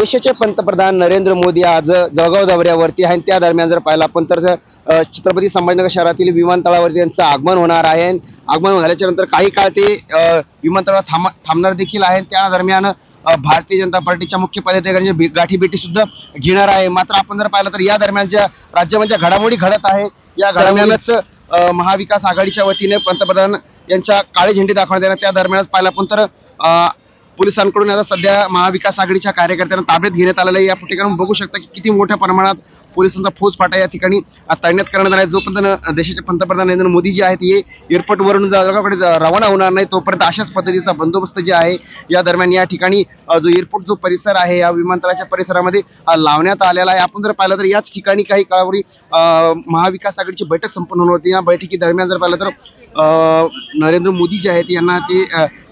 देशाचे पंतप्रधान नरेंद्र मोदी आज जळगाव दौऱ्यावरती आहे आणि त्या दरम्यान जर पाहिलं आपण तर छत्रपती संभाजीनगर शहरातील विमानतळावरती त्यांचं आगमन होणार आहे. आगमन झाल्याच्यानंतर काही काळ ते विमानतळावर थांब थांबणार देखील आहे त्या दरम्यान भारतीय जनता पार्टीच्या मुख्य पदाधिकाऱ्यांची भे- गाठीभेटी सुद्धा घेणार आहे. मात्र आपण जर पाहिलं तर या दरम्यान ज्या राज्यामध्ये घडामोडी घडत आहे या घडामोडीच महाविकास आघाडीच्या वतीने पंतप्रधान यांच्या काळे झेंडे दाखवण्यात येणार. त्या दरम्यानच पाहिलं आपण तर पोलिसांकडून आता सध्या महाविकास आघाडीच्या कार्यकर्त्यांना ताब्यात घेण्यात आलेलं आहे. या ठिकाणी बघू शकता की किती मोठ्या प्रमाणात पोलिसांचा फौजफाटा या ठिकाणी तैनात करण्यात आला आहे. जोपर्यंत देशाचे पंतप्रधान नरेंद्र मोदी जे आहेत हे एअरपोर्टवरून जळगावकडे रवाना होणार नाही तोपर्यंत अशाच पद्धतीचा बंदोबस्त जे आहे या दरम्यान या ठिकाणी जो एअरपोर्ट जो परिसर आहे या विमानतळाच्या परिसरामध्ये लावण्यात आलेला आहे. आपण जर पाहिलं तर याच ठिकाणी काही काळापूर्वी महाविकास आघाडीची बैठक संपन्न होणार होती. या बैठकी दरम्यान जर पाहिलं तर नरेंद्र मोदी जे आहेत यांना ते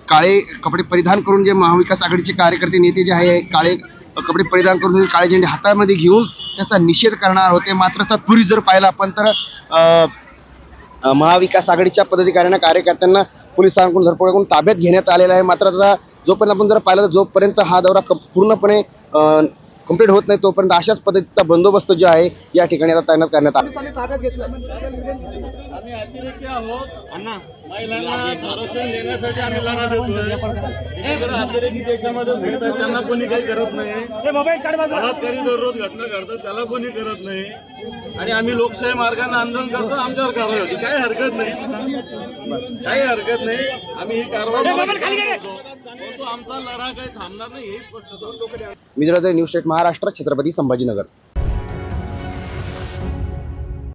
काळे कपडे परिधान करून जे महाविकास आघाडीचे कार्यकर्ते नेते जे आहे काळे कपडे परिधान करून काळे झेंडे हातामध्ये घेऊन त्याचा निषेध करणार होते. मात्र तत्पूर्वी जर पाहिलं आपण तर महाविकास आघाडीच्या पदाधिकाऱ्यांना कार्यकर्त्यांना पोलिसांकडून धरपकड करून ताब्यात घेण्यात आलेला आहे. मात्र आता जोपर्यंत आपण जर पाहिलं तर जोपर्यंत हा दौरा पूर्णपणे कंप्लीट होत नाही तोपर्यंत अशाच पद्धतीचा बंदोबस्त जो आहे या ठिकाणी आता तैनात करण्यात आला. आम्ही अतिरेकी आहोत. महिलांना संरक्षण देण्यासाठी आम्ही लढा देतोय. देशामध्ये त्यांना कोणी काही करत नाही. बलात्कारी दररोज घटना घडतात त्याला कोणी करत नाही. आणि आम्ही लोकशाही मार्गाने आंदोलन करतो आमच्यावर कारवाई होती. काही हरकत नाही. काही हरकत नाही. आम्ही ही कारवाई आमचा लढा काही थांबणार नाही हे स्पष्ट न्यूज स्टेट महाराष्ट्र छत्रपती संभाजीनगर.